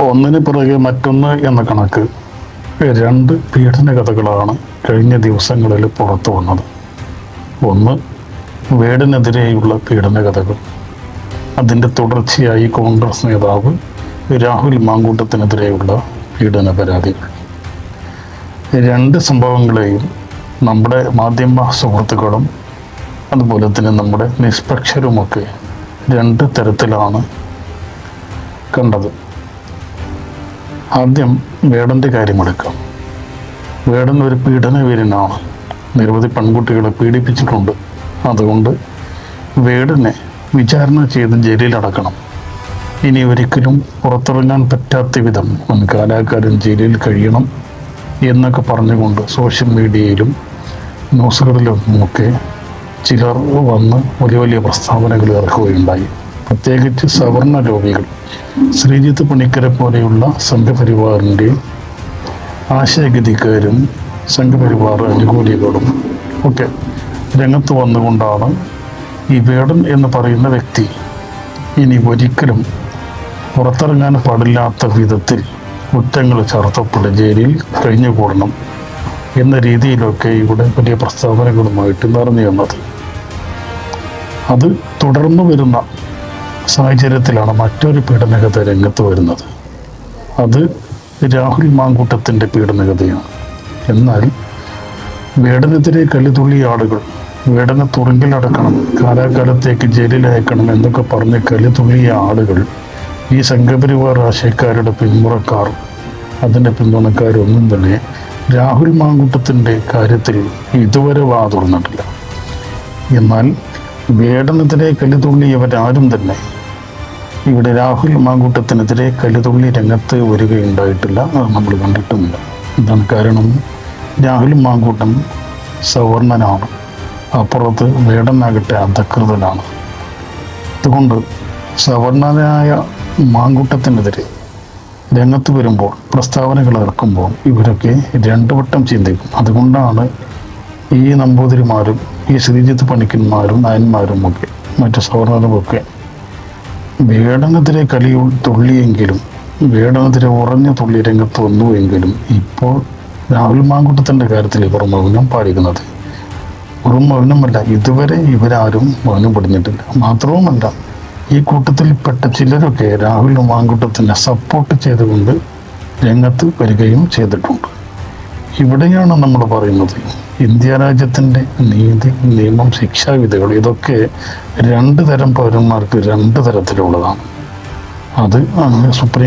ഒന്നിന് പിറകെ മറ്റൊന്ന് എന്ന കണക്ക് രണ്ട് പീഡന കഥകളാണ് കഴിഞ്ഞ ദിവസങ്ങളിൽ പുറത്തു വന്നത്. ഒന്ന് വേടിനെതിരെയുള്ള പീഡന കഥകൾ. അതിന്റെ തുടർച്ചയായി കോൺഗ്രസ് നേതാവ് രാഹുൽ മാങ്കൂട്ടത്തിനെതിരെയുള്ള പീഡന പരാതികൾ രണ്ട് സംഭവങ്ങളെയും നമ്മുടെ മാധ്യമ സുഹൃത്തുക്കളും അതുപോലെ തന്നെ നമ്മുടെ നിഷ്പക്ഷരുമൊക്കെ രണ്ട് തരത്തിലാണ് കണ്ടത്. ആദ്യം വേടന്റെ കാര്യമെടുക്കാം വേടൻ ഒരു പീഡനവീരനാണ് നിരവധി പെൺകുട്ടികളെ പീഡിപ്പിച്ചിട്ടുണ്ട്. അതുകൊണ്ട് വേടനെ വിചാരണ ചെയ്ത് ജയിലിലടക്കണം. ഇനി ഒരിക്കലും പുറത്തിറങ്ങാൻ പറ്റാത്ത വിധം കാലാകാലം ജയിലിൽ കഴിയണം എന്നൊക്കെ പറഞ്ഞുകൊണ്ട് സോഷ്യൽ മീഡിയയിലും ന്യൂസുകളിലും ഒക്കെ ചിലർ വന്ന് വലിയ വലിയ പ്രസ്താവനകൾ ഇറക്കുകയുണ്ടായി. പ്രത്യേകിച്ച് സവർണ രോഗികൾ. ശ്രീജിത്ത് പണിക്കരെ പോലെയുള്ള സംഘപരിവാറിന്റെ ആശയഗതിക്കാരും സംഘപരിവാർ അനുകൂലികളും ഒക്കെ രംഗത്ത് വന്നുകൊണ്ടാണ് ഈ വേടൻ എന്ന് പറയുന്ന വ്യക്തി ഇനി ഒരിക്കലും പുറത്തിറങ്ങാൻ പാടില്ലാത്ത വിധത്തിൽ കുറ്റങ്ങൾ ചർത്തപ്പെട്ട് ജയിലിൽ കഴിഞ്ഞുകൂടണം എന്ന രീതിയിലൊക്കെ ഇവിടെ വലിയ പ്രസ്താവനകളുമായിട്ട് നിറഞ്ഞു വന്നത് അത് തുടർന്നു വരുന്ന സാഹചര്യത്തിലാണ് മറ്റൊരു പീഡനകഥ രംഗത്ത് വരുന്നത്. അത് രാഹുൽ മാങ്കൂട്ടത്തിന്റെ പീഡനകഥയാണ് എന്നാൽ വേടനെതിരെ കലിതുള്ളിയ ആളുകൾ വേടനെ തുറങ്കിലടക്കണം കാലാകാലത്തേക്ക് ജയിലിലയക്കണം എന്നൊക്കെ പറഞ്ഞ് കലിതുള്ളിയ ആളുകൾ ഈ സംഘപരിവാർ ആശയക്കാരുടെ പിന്മുറക്കാർ അതിന്റെ പിന്തുണക്കാരൊന്നും തന്നെ രാഹുൽ മാങ്കൂട്ടത്തിന്റെ കാര്യത്തിൽ ഇതുവരെ വാ തുറന്നിട്ടില്ല. എന്നാൽ വേടനെതിരെ കലിതുള്ളിയവരാരും തന്നെ ഇവിടെ രാഹുൽ മാങ്കൂട്ടത്തിനെതിരെ കലുതുള്ളി രംഗത്ത് വരികയുണ്ടായിട്ടില്ല. അത് നമ്മൾ കണ്ടിട്ടുമില്ല എന്താണ് കാരണം രാഹുൽ മാങ്കൂട്ടം സവർണനാണ്. അപ്പുറത്ത് വേടനാകട്ടെ അധകൃതനാണ്. അതുകൊണ്ട് സവർണനായ മാങ്കൂട്ടത്തിനെതിരെ രംഗത്ത് വരുമ്പോൾ പ്രസ്താവനകൾ ഇറക്കുമ്പോൾ ഇവരൊക്കെ രണ്ടു വട്ടം ചിന്തിക്കും. അതുകൊണ്ടാണ് ഈ നമ്പൂതിരിമാരും ഈ ശ്രീജിത്ത് പണിക്കന്മാരും നയന്മാരും ഒക്കെ മറ്റു സവർണരുമൊക്കെ വേടനെതിരെ കളി തുള്ളിയെങ്കിലും വേടനെതിരെ ഉറഞ്ഞ തുള്ളി രംഗത്ത് വന്നുവെങ്കിലും ഇപ്പോൾ രാഹുൽ മാങ്കുട്ടത്തിന്റെ കാര്യത്തിൽ ഇവർ മൗനം പാലിക്കുന്നത് ഒരു മൗനമല്ല. ഇതുവരെ ഇവരാരും മൗനം പടിഞ്ഞിട്ടില്ല മാത്രവുമല്ല ഈ കൂട്ടത്തിൽപ്പെട്ട ചിലരൊക്കെ രാഹുൽ മാങ്കുട്ടത്തിനെ സപ്പോർട്ട് ചെയ്തുകൊണ്ട് രംഗത്ത് വരികയും ചെയ്തിട്ടുണ്ട്. ഇവിടെയാണ് നമ്മൾ പറയുന്നത് ഇന്ത്യ രാജ്യത്തിന്റെ നീതി നിയമം ശിക്ഷാവിധികൾ ഇതൊക്കെ രണ്ട് തരം പൗരന്മാർക്ക് രണ്ട് തരത്തിലുള്ളതാണ്. അത് സുപ്രീം